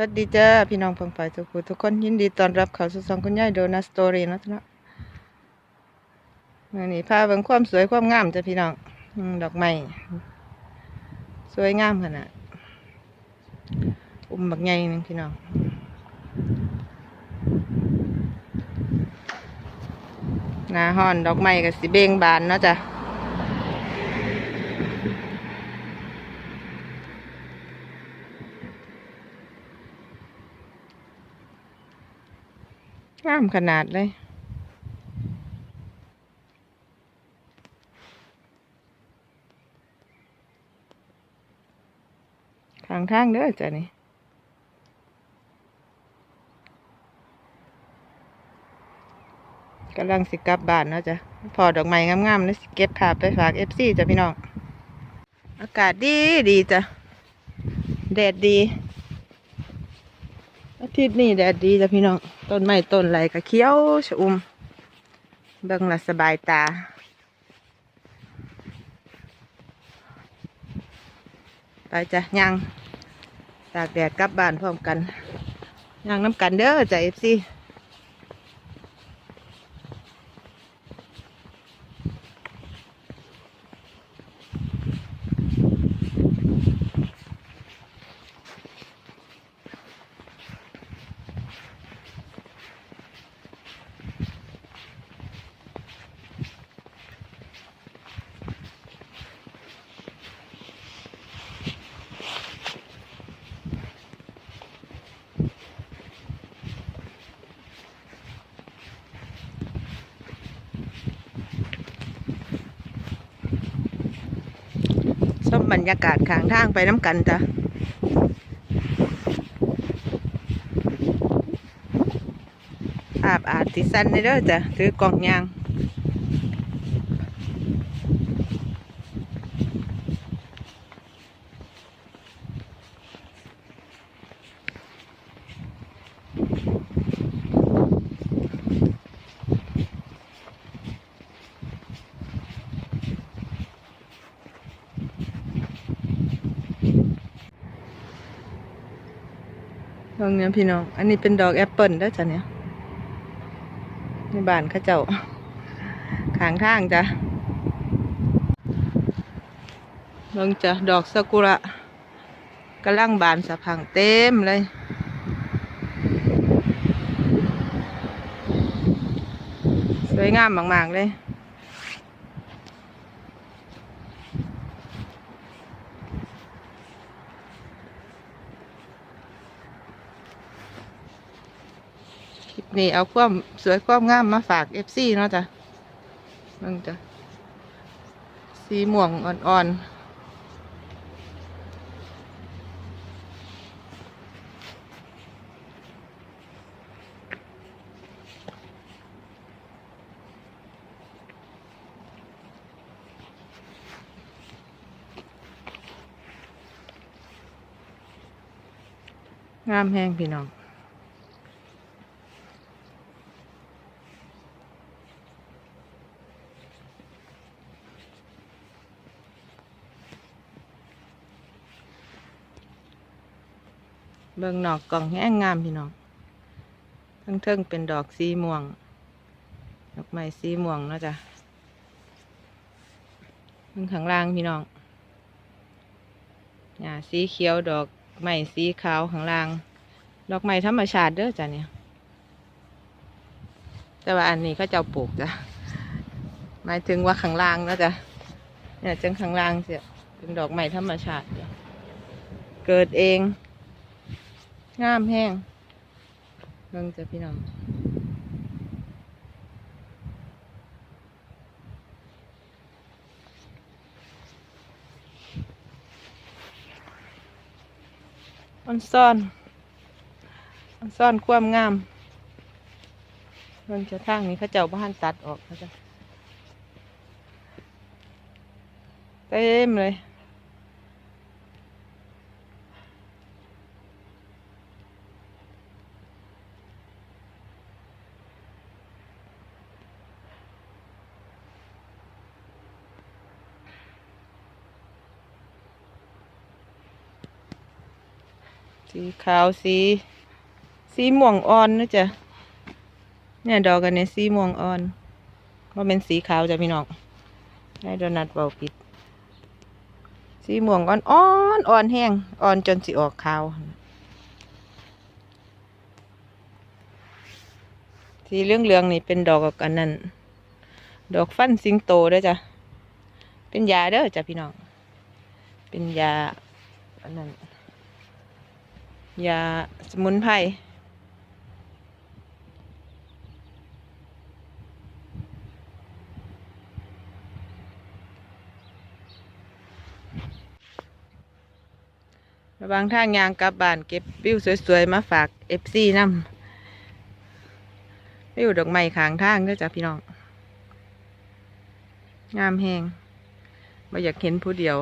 วัสดีจ้าพี่น้องฟังฝ่ายทุกผู้ทุกคนยินดีต้อนรับเข้าสู่ช่องคุณยายโดนัสตอรี่นะจ้ะเนาะมื่อนี้พาเบิ่งความสวยความงามจ้ะพี่น้องดอกไม้สวยงามขนาดอุ้มบักใหญ่นึงพี่น้องหน้าฮ้อนดอกไม้ก็สิเบ่งบานเนาะจ้ะ งามขนาดเลยข้างทางเด้อจ้ะนี่กำลังสิกลับบ้านเนาะจ้ะพอดอกไม้งามๆแล้วสิเก็บภาพไปฝากเอฟซีจ้ะพี่น้อง อากาศดีดีจ้ะแดดดี อาทิตย์นี้แดดดีจ้ะพี่น้อง ต้นไม้ต้นไรก็เขียวชอุ่มเบิ่งละสบายตา ไปจ้ะย่างตากแดดกลับบ้านพร้อมกันย่างน้ำกันเด้อจ้ะเอฟซี บรรยากาศข้างทางไปน้ำกันจ้ะภาพอาร์ติสันเด้อจ้ะถือกล่องยาง ดอกเนี้ยพี่น้อง อันนี้เป็นดอกแอปเปิลได้จ้ะเนี่ยในบ้านข้าเจ้าขางทางจ้ะเบิ่งจ้ะดอกซากุระกำลังบานสะพังเต็มเลยสวยงามมากๆเลย นี้เอาความสวยความงามมาฝากเอฟซีเนาะจ้ะเบิ่งจ้ะสีม่วงอ่อนๆงามแห้งพี่น้อง เบิ่งนอกกล่องแห้งงามพี่น้องทั้งเทิงเป็นดอกสีม่วง ดอกไม้สีม่วงเนาะจ้ะเบิ่งข้างล่างพี่น้องหญ้าสีเขียวดอกไม้สีขาวข้างล่าง ดอกไม้ธรรมชาติเด้อจ้ะเนี่ย แต่ว่าอันนี้เขาเจ้าปลูกจ้ะ หมายถึงว่าข้างล่างเนาะจ้ะ เนี่ยจังข้างล่างเสียเป็นดอกไม้ธรรมชาติเกิดเอง งามแห้งเบิ่งจ้ะพี่น้องอันซ่อนอันซ่อนความงามเบิ่งจะทางนี้เขาเจ้าบ้านตัดออกเขาจะเต็มเลย สีขาวสี สีม่วงอ่อนนะจ๊ะเนี่ยดอกกันเนี่ยสีม่วงอ่อนว่าเป็นสีขาวจ้ะพี่น้องให้โดนัทเบาปิด สีม่วงอ่อนอ่อนอ่อนแห้งอ่อนจนสิออกขาว สีเหลืองเหลืองนี่เป็นดอกอันนั้นดอกฟันสิงโตด้อจ้ะเป็นยาเด้อจ้ะพี่น้อง เป็นยาอันนั้น ยาสมุนไพรระวางทางยางกลับบ้านเก็บวิวสวยๆ มาฝากเอฟซีนำวิวดอกไม้ขางทางเด้อจ้ะพี่น้อง งามแหงไม่อยากเห็นผู้เดียว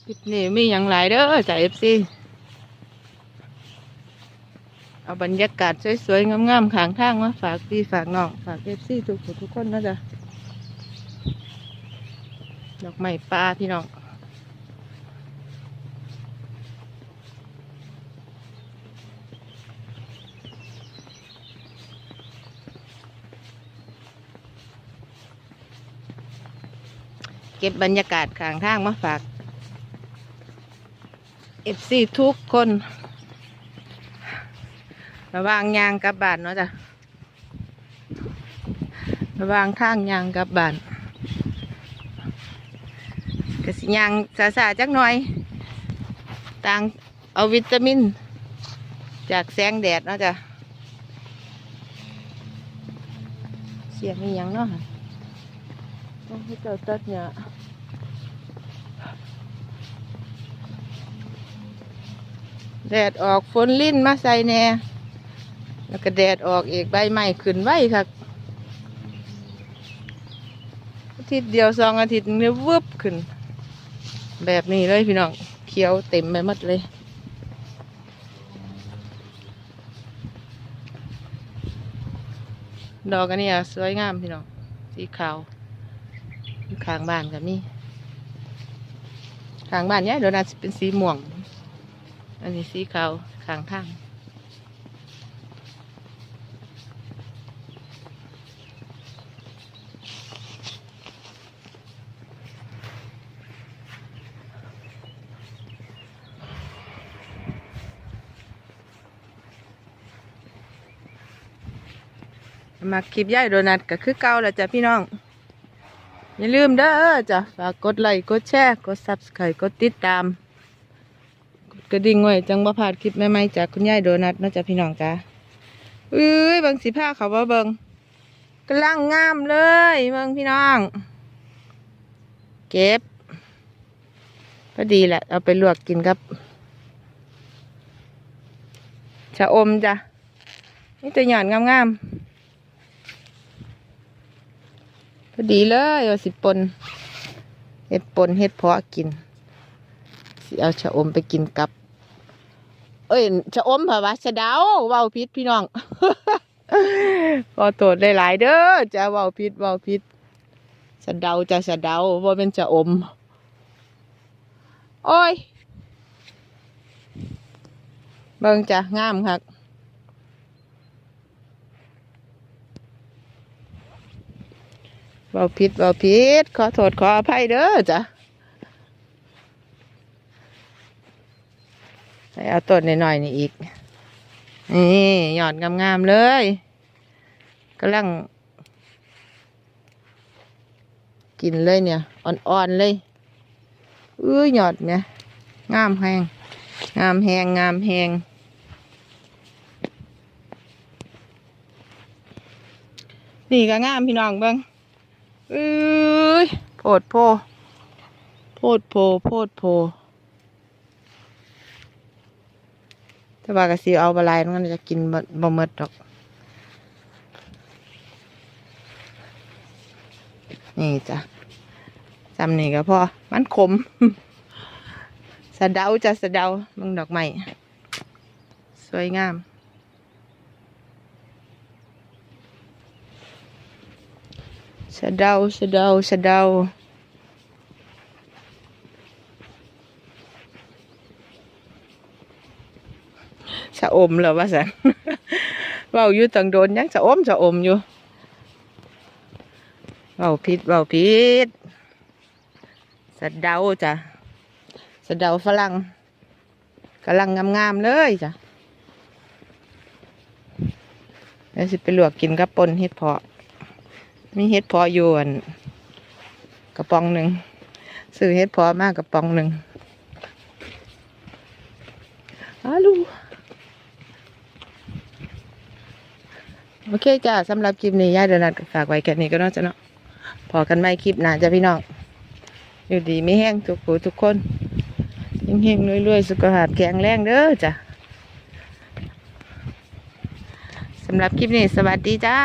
ค ลิปนี้มีอย่างหลายเด้อจ่าเอฟซีเอาบรรยากาศสวยๆงามๆขางทางมาฝากพี่ฝากน้องฝากเอฟซีทุกคนทุกคนนะจ๊ะดอกไม้ป่าพี่น้องเก็บบรรยากาศข้างทางมาฝาก เอฟซีทุกคน ระวางยางกับบานเนาะจ้ะระวางทางยางกับบานกสิยางสาสาๆจักหน่อยต่างเอาวิตามิน จากแสงแดดเนาะจ้ะเสียงมีหยังเนาะต้องให้เจ้าตัดเนี่ย แดดออกฝนลิ้นมาใส่แหน่แล้วก็แดดออกอีกใบไม้ขึ้นไว้ครับอาทิตย์เดียวสองอาทิตย์เนี่ยวึบขึ้น แบบนี้เลยพี่น้องเขียวเต็มไปหมดเลยดอกอันนี้อะสวยงามพี่น้องสีขาวข้างบ้านกับมีข้างบ้านเนี่ยเดี๋ยวน่าจะเป็นสีม่วง อันนี้สีขาวข้างทางมาคลิปย่ายโดนัทก็คือเก่าแหละจ้ะพี่น้อง อย่าลืมเด้อจ้ะฝากกดไลค์กดแชร์ กด subscribe กดติดตาม กระดิ่งไว้จังบ่พลาดคลิปใหม่ๆจากคุณยายโดนัทเนาะจ้ะพี่น้องจ้ะเอ้ยบางสีผ้าเขาว่าเบิงกำลังงามเลยเบิงพี่น้อง เก็บพอดีแหละเอาไปลวกกินกับชะอมจ้ะนี่ตัวหย่อดงามๆพอดีเลยว่าสิปนเห็ดปนเห็ดเพาะกิน สิเอาชะอมไปกินกับ เอ้ยชะอมเผาวะชะเดาเว้าพิษพี่น้องขอโทษหลายๆเด้อจะเว้าพิษเว้าพิษชะเดาจะชะเดาว่าเป็นชะอม โอ้ยเบิ่งจ้ะงามครับเบาผิดเบาผิดขอโทษขออภัยเด้อจ้ะ ไป เอาต้นหน่อยๆนี่อีก นี่หยอดงามๆเลยกำลัง กินเลยเนี่ย อ่อนๆเลยอื้อหยอดเนี่ย งามแหงงามแหงงามแหงนี่ก็งามพี่น้องเบิ้งเอ้ยโพดโพโพดโพโพดโพ แต่ว่ากระสิเอาบะลายมันจะกินบ่บ่หมดดอก นี่จ้ะจำนี่ก็พอ มันขม สะเดาจะสะเดามึงดอกไม้สวยงามสะเดาสะเดาสะเดาสะ อมเหรอวะสันเว้าอยู่ตังโดนยังสะอมสะอมอยู่เบาพิษเบาพิษสะเดาจ้ะสะเดาฝรั่งกำลังงามๆเลยจ้ะแล้วสิไปลวกกินกับปนเห็ดเพาะ มีเห็ดเพาะอยู่อันกระป๋องหนึ่งซื้อเห็ดเพาะมากกระป๋องหนึ่งอาลู โอเคจ้าสำหรับคลิปนี้ย่าเดินัดฝากไว้แค่นี้ก็น่าจะเนาะพอกันไม่คลิปหน้าจ้ะพี่น้องอยู่ดีไม่แห้งทุกผู้ทุกคนยิ่งๆรวยๆสุขภาพแข็งแรงเด้อจ้ะสำหรับคลิปนี้สวัสดีจ้า